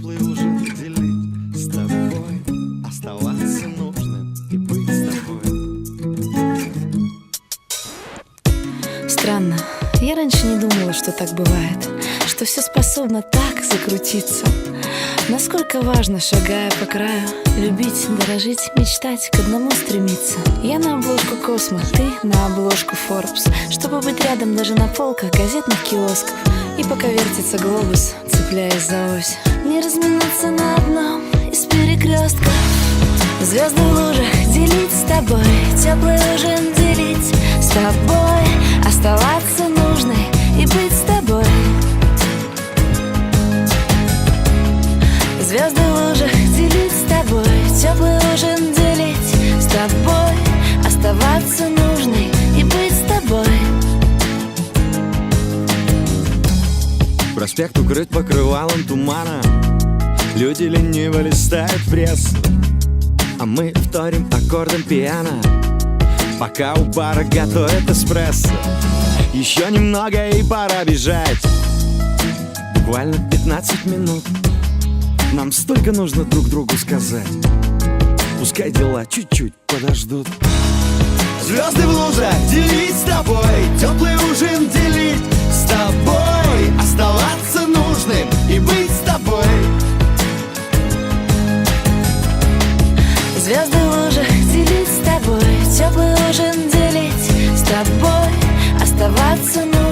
теплый ужин делить с тобой. Оставаться нужным и быть с тобой. Странно, я раньше не думала, что так бывает Что все способно так закрутиться. Насколько важно, шагая по краю, любить, дорожить, мечтать, к одному стремиться. Я на обложку Космос, ты на обложку Forbes, чтобы быть рядом даже на полках газетных киосков. И пока вертится глобус, цепляясь за ось, не разминуться на одном из перекрестков. Звезды в лужах делить с тобой, теплый ужин делить с тобой, Проспект укрыт покрывалом тумана. Люди лениво листают прессу А мы вторим аккордом пиано. Пока у бара готовят эспрессо Еще немного и пора бежать. Буквально 15 минут Нам столько нужно друг другу сказать. Пускай дела чуть-чуть подождут. Звезды в лужах делить с тобой тобой, оставаться нужной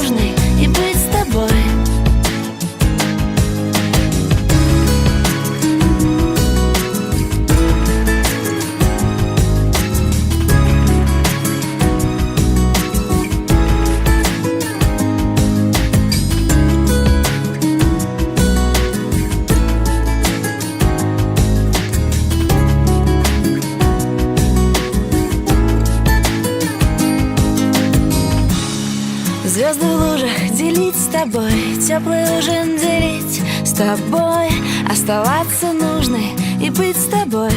Звезды в лужах делить с тобой, теплый ужин делить с тобой, оставаться нужной и быть с тобой.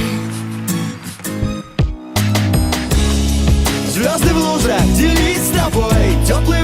Звезды в лужах делить с тобой Теплый